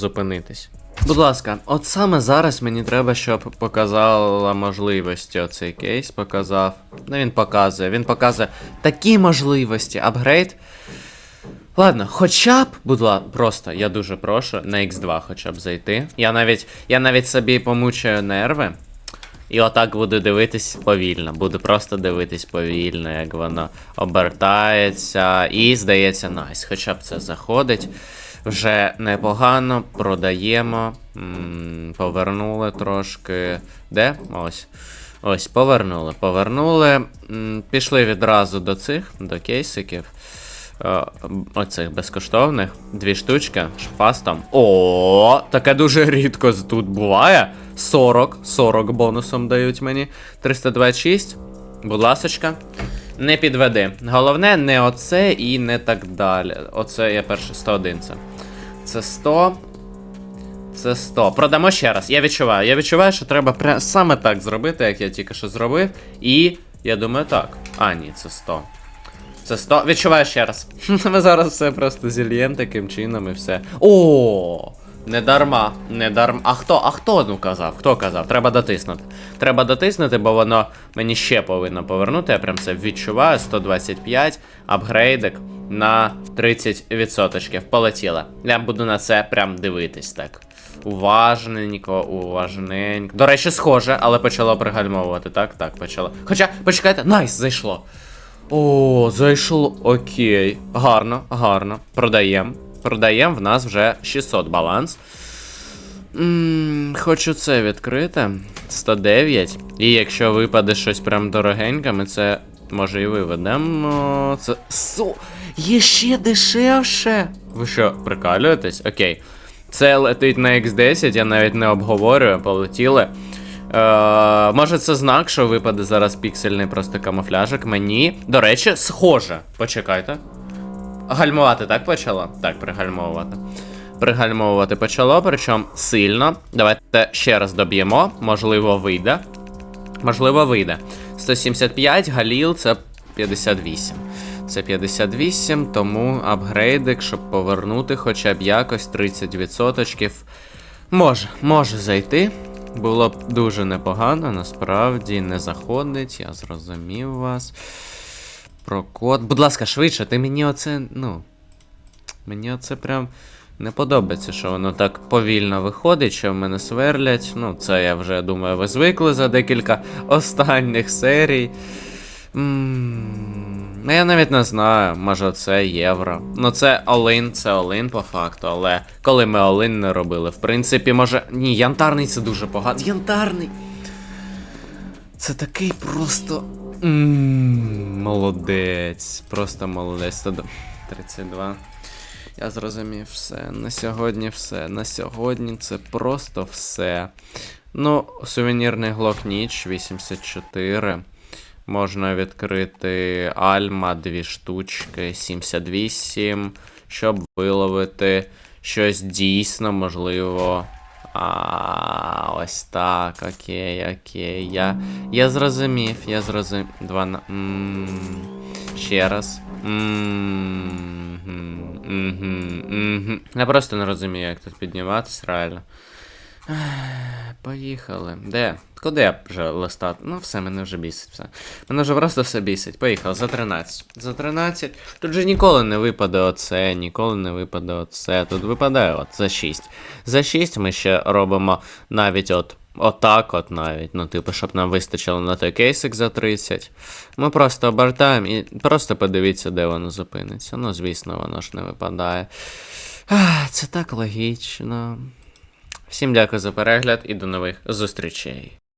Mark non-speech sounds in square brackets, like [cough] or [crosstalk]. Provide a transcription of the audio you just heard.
зупинитись. Будь ласка, от саме зараз мені треба, щоб показала можливості оцей кейс. Показав. Ну він показує. Він показує такі можливості. Апгрейд. Ладно, хоча б, будь ласка, просто я дуже прошу на X2 хоча б зайти. Я навіть, я навіть собі помучаю нерви. І отак буду дивитись повільно. Буду просто дивитись повільно, як воно обертається. І здається, найс. Хоча б це заходить. Вже непогано, продаємо. Повернули трошки. Де? Ось. Ось, повернули. Повернули. Пішли відразу до цих, до кейсиків. Е, Оцих безкоштовних. Дві штучки шпастом. О, таке дуже рідко тут буває. 40, 40 бонусом дають мені. 326. Будь ласочка. Не підведи. Головне, не оце і не так далі. Оце я перше 101 це. Це 100. Це 100. Продамо ще раз. Я відчуваю. Я відчуваю, що треба пря- саме так зробити, як я тільки що зробив. І я думаю, так. А, ні, це 100. Це 100. Відчуваю ще раз. [laughs] Ми зараз все просто зільєм таким чином і все. О! Не дарма, не дарма. А хто, а хто ну казав? Хто казав? Треба дотиснути. Треба дотиснути, бо воно мені ще повинно повернути. Я прям це відчуваю. 125, апгрейдик на 30%. Полетіло. Я буду на це прям дивитись так. Уважненько, уважненько. До речі, схоже, але почало пригальмовувати. Так, так, почало. Хоча, почекайте, найс, зайшло. О, зайшло. Окей. Гарно, гарно. Продаємо. Продаємо, в нас вже 600 баланс. М, хочу це відкрити. 109. І якщо випаде щось прям дорогеньке, ми це може і виведемо. Це. Су. Є ще дешевше. Ви що, прикалюєтесь? Окей. Це летить на X10, я навіть не обговорюю, полетіли. Е, може, це знак, що випаде зараз піксельний просто камуфляжик. Мені. До речі, схоже. Почекайте. Гальмувати так почало? Так, пригальмовувати. Пригальмовувати почало, причому сильно. Давайте ще раз доб'ємо. Можливо, вийде. Можливо, вийде. 175, Галіл це 58. Це 58, тому апгрейдик, щоб повернути хоча б якось 30%. Може, може зайти. Було б дуже непогано, насправді не заходить, я зрозумів вас. Про код. Будь ласка, швидше, ти мені оце, ну. Мені оце прям не подобається, що воно так повільно виходить, що в мене сверлять. Ну, це я вже думаю, ви звикли за декілька останніх серій. М, Ну, я навіть не знаю, може це євро. Ну це Олин, це Олин по факту, але коли ми Олин не робили, в принципі, може. Ні, янтарний це дуже погано. Янтарний! Це такий просто. Ммм, молодець. Просто молодець. 32. Я зрозумів все. На сьогодні все. На сьогодні це просто все. Ну, сувенірний глок ніч 84. Можна відкрити Альма, дві штучки, 78, щоб виловити щось дійсно можливо. А, ось так, окей, окей. Я, я зрозумів, я зрозумів. Два на. Ще раз. Я просто не розумію, як тут підніматись, реально. Поїхали. Де? Куди я вже листати? Ну, все, мене вже бісить. все. Мене вже просто все бісить. Поїхав за 13. За 13. Тут же ніколи не випаде оце, ніколи не випаде оце. Тут випадає от за 6. За 6 ми ще робимо навіть от. Отак от навіть, ну, типу, щоб нам вистачило на той кейсик за 30. Ми просто обертаємо і просто подивіться, де воно зупиниться. Ну, звісно, воно ж не випадає. Це так логічно. Всім дякую за перегляд і до нових зустрічей.